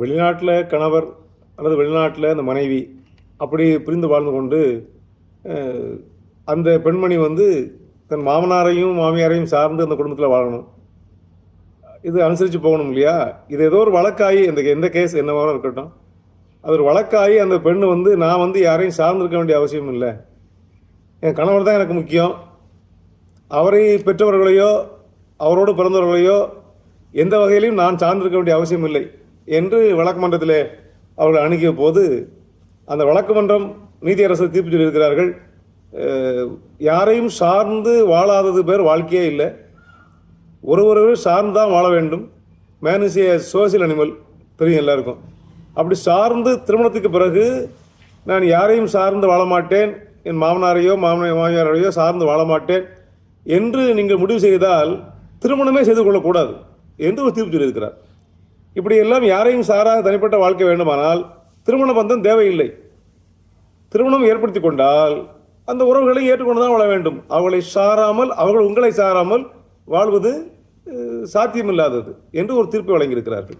வெளிநாட்டில் கணவர் அல்லது வெளிநாட்டில் அந்த மனைவி அப்படி பிரிந்து வாழ்ந்து கொண்டு அந்த பெண்மணி வந்து தன் மாமனாரையும் மாமியாரையும் சார்ந்து அந்த குடும்பத்தில் வாழணும். இது அனுசரித்து போகணும் இல்லையா? இது ஏதோ ஒரு வழக்காகி இந்த எந்த கேஸ் என்னவாக இருக்கட்டும். அது ஒரு வழக்காகி அந்த பெண் வந்து நான் வந்து யாரையும் சார்ந்திருக்க வேண்டிய அவசியம் இல்லை. என் கணவர் தான் எனக்கு முக்கியம். அவரை பெற்றவர்களையோ அவரோடு பிறந்தவர்களையோ எந்த வகையிலையும் நான் சார்ந்திருக்க வேண்டிய அவசியம் இல்லை. என்று வழக்குமன்றத்திலே அவர்கள் அணுகிய போது அந்த வழக்கு மன்றம் நீதியரசர் தீர்ப்பு சொல்லியிருக்கிறார்கள் யாரையும் சார்ந்து வாழாதது பேர் வாழ்க்கையே இல்லை. ஒருவரை சார்ந்து தான் வாழ வேண்டும். Man is a social animal தெரியும் எல்லாருக்கும். அப்படி சார்ந்து திருமணத்துக்கு பிறகு நான் யாரையும் சார்ந்து வாழ மாட்டேன். என் மாமனாரையோ மாமன மாமியாரையோ சார்ந்து வாழ மாட்டேன். என்று நீங்கள் முடிவு செய்தால் திருமணமே செய்து கொள்ளக்கூடாது. என்று ஒரு தீர்ப்பு சொல்லியிருக்கிறார். இப்படி எல்லாம் யாரையும் சாராத தனிப்பட்ட வாழ்க்கை வேண்டுமானால் திருமண பந்தம் தேவையில்லை. திருமணம் ஏற்படுத்தி கொண்டால் அந்த உறவுகளை ஏற்றுக்கொண்டு தான் வாழ வேண்டும். அவர்களை சாராமல் அவர்கள் உங்களை சாராமல் வாழ்வது சாத்தியமில்லாதது என்று ஒரு தீர்ப்பை வழங்கியிருக்கிறார்கள்.